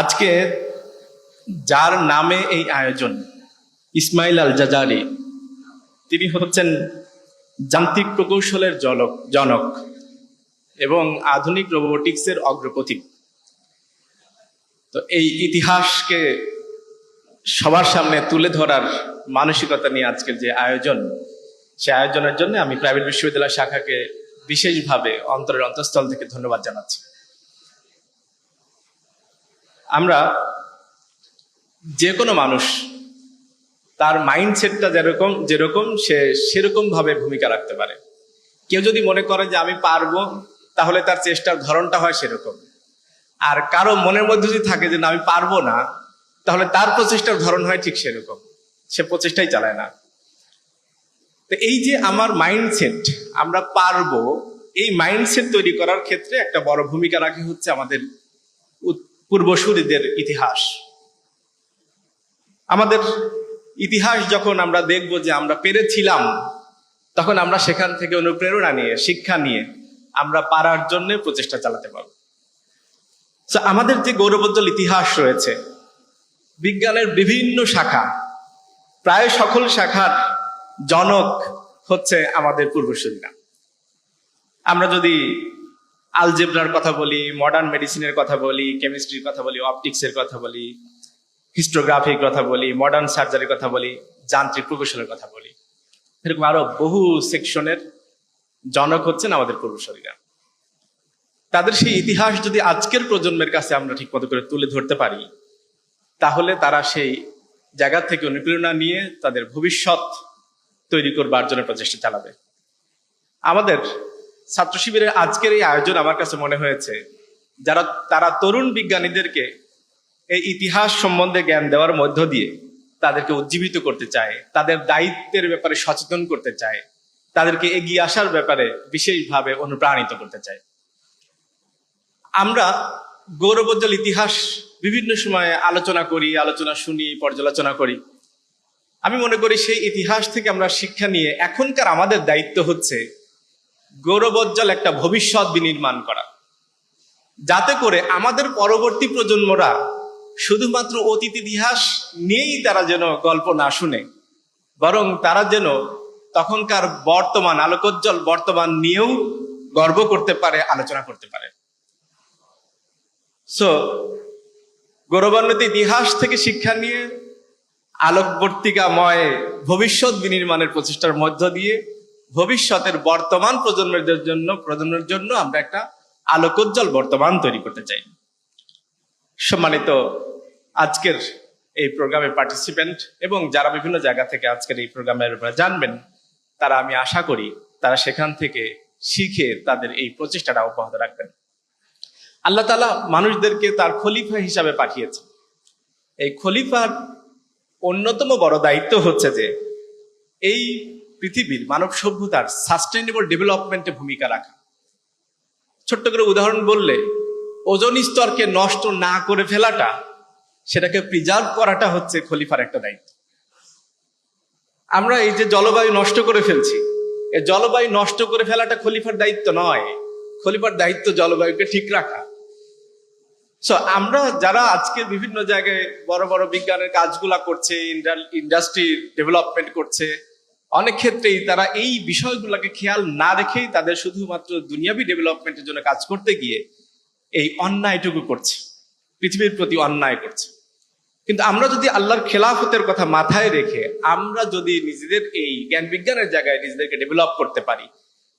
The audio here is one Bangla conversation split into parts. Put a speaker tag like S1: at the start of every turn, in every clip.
S1: আজকে যার নামে এই আয়োজন, ইসমাইল আল জাজারি, তিনি হচ্ছেন যান্ত্রিক প্রকৌশলের জনক জনক এবং আধুনিক রোবোটিক্সের অগ্রপথিক। তো এই ইতিহাসকে সবার সামনে তুলে ধরার মানসিকতা নিয়ে আজকের যে আয়োজন, সে আয়োজনের জন্য আমি প্রাইভেট বিশ্ববিদ্যালয় শাখাকে বিশেষভাবে অন্তরের অন্তঃস্থল থেকে ধন্যবাদ জানাচ্ছি। আমরা যে কোনো মানুষ, তার মাইন্ডসেটটা যেরকম যেরকম সে সেরকম ভাবে ভূমিকা রাখতে পারে। কেউ যদি মনে করে যে আমি পারব, তাহলে তার চেষ্টার ধরনটা হয় সেরকম। আর কারও মনের মধ্যে যদি থাকে যে না, আমি পারব না, তাহলে তার প্রচেষ্টার ধরন হয় ঠিক সেরকম। সে প্রচেষ্টাই চালায় না। তো এই যে আমার মাইন্ডসেট আমরা পারব, এই মাইন্ডসেট তৈরি করার ক্ষেত্রে একটা বড় ভূমিকা রাখে হচ্ছে আমাদের পূর্বসূরিদের ইতিহাস। আমাদের ইতিহাস যখন আমরা দেখব যে আমরা পেরেছিলাম, তখন আমরা সেখান থেকে অনুপ্রেরণা নিয়ে, শিক্ষা নিয়ে আমরা পারার জন্য প্রচেষ্টা চালাতে পারব। আমাদের যে গৌরবোজ্জ্বল ইতিহাস রয়েছে, বিজ্ঞানের বিভিন্ন শাখা, প্রায় সকল শাখার জনক হচ্ছে আমাদের পূর্বসূরীরা। আমরা যদি আলজেব্রার কথা বলি মডার্ন মেডিসিনের কথা বলি কেমিস্ট্রির কথা বলি অপটিক্সের কথা বলি হিস্টোগ্রাফির কথা বলি মডার্ন সার্জারির কথা বলি, যান্ত্রিক প্রকৌশলের কথা বলি। এরকম আরও বহু সেকশনের জনক হচ্ছেন আমাদের পূর্বসূরীরা তাদের সেই ইতিহাস যদি আজকের প্রজন্মের কাছে আমরা ঠিক মতো করে তুলে ধরতে পারি, তাহলে তারা সেই জায়গা থেকে অনুপ্রেরণা নিয়ে তাদের ভবিষ্যৎ তৈরি করবার জন্য প্রচেষ্টা চালাবে। আমাদের ছাত্র শিবিরের আজকের এই আয়োজন আমার কাছে মনে হয়েছে। যারা, তারা তরুণ বিজ্ঞানীদেরকে এই ইতিহাস সম্বন্ধে জ্ঞান দেওয়ার মধ্য দিয়ে তাদেরকে উজ্জীবিত করতে চায়, তাদের দায়িত্বের ব্যাপারে সচেতন করতে চায়, তাদেরকে এগিয়ে আসার ব্যাপারে বিশেষভাবে অনুপ্রাণিত করতে চায়। আমরা গৌরবোজ্জ্বল ইতিহাস বিভিন্ন সময়ে আলোচনা করি, আলোচনা শুনি, পর্যালোচনা করি। আমি মনে করি সেই ইতিহাস থেকে আমরা শিক্ষা নিয়ে এখনকার আমাদের দায়িত্ব হচ্ছে গৌরবোজ্জ্বল একটা ভবিষ্যৎ বিনির্মাণ করা। যাতে করে আমাদের পরবর্তী প্রজন্মরা শুধুমাত্র অতীত ইতিহাস নিয়েই তারা যেন গল্প না শুনে, বরং তারা যেন তখনকার বর্তমান আলোকোজ্জ্বল বর্তমান নিয়েও গর্ব করতে পারে, আলোচনা করতে পারে। সো গৌরবান্বিত ইতিহাস থেকে শিক্ষা নিয়ে আলোকবর্তিকাময় ভবিষ্যৎ বিনির্মাণের প্রচেষ্টার মধ্য দিয়ে ভবিষ্যতের বর্তমান প্রজন্মের জন্য প্রজন্মের জন্য আমরা একটা আলোকোজ্জ্বল বর্তমান তৈরি করতে চাই। সম্মানিত আজকের এই প্রোগ্রামের পার্টিসিপেন্ট এবং যারা বিভিন্ন জায়গা থেকে আজকের এই প্রোগ্রামের ব্যাপারে জানবেন, তারা আমি আশা করি তারা সেখান থেকে শিখে তাদের এই প্রচেষ্টাটা অব্যাহত রাখবেন। আল্লাহ তালা মানুষদেরকে তার খলিফা হিসাবে পাঠিয়েছে এই খলিফার অন্যতম বড় দায়িত্ব হচ্ছে যে, এই পৃথিবীর মানব সভ্যতার সাস্টেনেবল ডেভেলপমেন্টে ভূমিকা রাখা। ছোট্ট করে উদাহরণ বললে, ওজন স্তরকে নষ্ট না করে ফেলাটা, সেটাকে প্রিজার্ভ করাটা হচ্ছে খলিফার একটা দায়িত্ব। আমরা এই যে জলবায়ু নষ্ট করে ফেলছি, এই জলবায়ু নষ্ট করে ফেলাটা খলিফার দায়িত্ব নয়, খলিফার দায়িত্ব জলবায়ুকে ঠিক রাখা। সো আমরা যারা আজকে বিভিন্ন জায়গায় বড় বড় বিজ্ঞানের কাজগুলা করছে ইন্ডাস্ট্রি ডেভেলপমেন্ট করছে অনেক ক্ষেত্রেই তারা এই বিষয়গুলোকে খেয়াল না রেখেই তাদের শুধুমাত্র দুনিয়াবি ডেভেলপমেন্টের জন্য কাজ করতে গিয়ে এই অন্যায়টুকু করছে। পৃথিবীর প্রতি অন্যায় করছে। কিন্তু আমরা যদি আল্লাহর খেলাফতের কথা মাথায় রেখে আমরা যদি নিজেদের এই জ্ঞান বিজ্ঞানের জায়গায় নিজেদেরকে ডেভেলপ করতে পারি,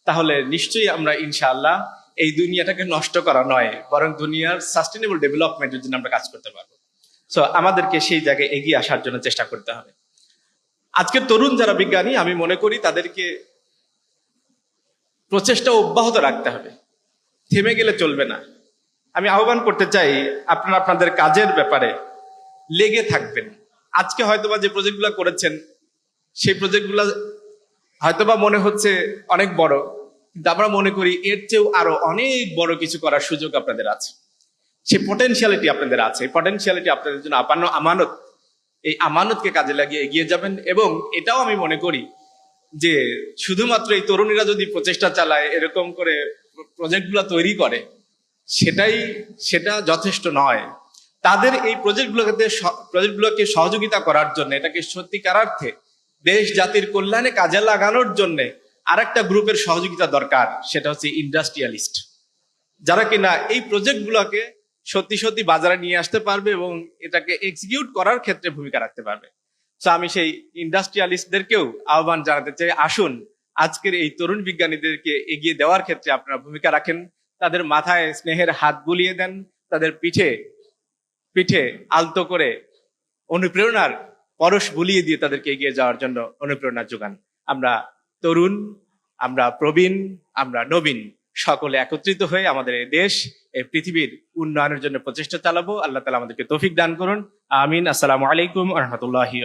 S1: তাহলে নিশ্চয়ই আমরা ইনশাআল্লাহ এই দুনিয়াটাকে নষ্ট করা নয়, বরং দুনিয়ার সাস্টেনেবল ডেভেলপমেন্টের জন্য আমরা কাজ করতে পারব। সো আমাদেরকে সেই জায়গায় এগিয়ে আসার জন্য চেষ্টা করতে হবে। আজকের তরুণ যারা বিজ্ঞানী, আমি মনে করি তাদেরকে প্রচেষ্টা অব্যাহত রাখতে হবে। থেমে গেলে চলবে না। আমি আহ্বান করতে চাই, আপনারা আপনাদের কাজের ব্যাপারে লেগে থাকবেন। আজকে হয়তোবা যে প্রজেক্টগুলো করেছেন, সেই প্রজেক্টগুলো হয়তোবা মনে হচ্ছে অনেক বড়, কিন্তু আমরা মনে করি এর চেয়েও আরও অনেক বড় কিছু করার সুযোগ আপনাদের আছে। সেই পটেনশিয়ালিটি আপনাদের আছে। এই পটেনশিয়ালিটি আপনাদের জন্য আপান্ন আমানত এই আমানতকে কাজে লাগিয়ে এগিয়ে যাবেন এবং এটাও আমি মনে করি যে শুধুমাত্র এই তরুণীরা যদি প্রচেষ্টা চালায়, এরকম করে প্রজেক্টগুলো তৈরি করে, সেটাই, সেটা যথেষ্ট নয়। তাদের এই প্রজেক্টগুলোকে প্রজেক্টগুলোকে সহযোগিতা করার জন্য, এটাকে সত্যিকারার্থে দেশ জাতির কল্যাণে কাজে লাগানোর জন্য আরেকটা গ্রুপের সহযোগিতা দরকার, সেটা হচ্ছে ইন্ডাস্ট্রিয়ালিস্ট। যারা কিনা এই প্রজেক্টগুলোকে সত্যি সত্যি বাজারে নিয়ে আসতে পারবে এবং এটাকে এক্সিকিউট করার ক্ষেত্রে ভূমিকা রাখতে পারবে। তো আমি সেই ইন্ডাস্ট্রিয়ালিস্টদেরকেও আহ্বান জানাতে চাই, আসুন, আজকের এই তরুণ বিজ্ঞানীদেরকে এগিয়ে দেওয়ার ক্ষেত্রে আপনারা ভূমিকা রাখেন। তাদের মাথায় স্নেহের হাত বুলিয়ে দেন, তাদের পিঠে পিঠে আলতো করে অনুপ্রেরণার পরশ বুলিয়ে দিয়ে তাদেরকে এগিয়ে যাওয়ার জন্য অনুপ্রেরণা যোগান। আমরা তরুণ, আমরা প্রবীণ, আমরা নবীন। সকলে একত্রিত হয়ে আমাদের এই দেশ, এই পৃথিবীর উন্নয়নের জন্য প্রচেষ্টা চালাবো। আল্লাহ তালা আমাদেরকে তৌফিক দান করুন। আমিন। আসসালামু আলাইকুম রহমতুল্লাহি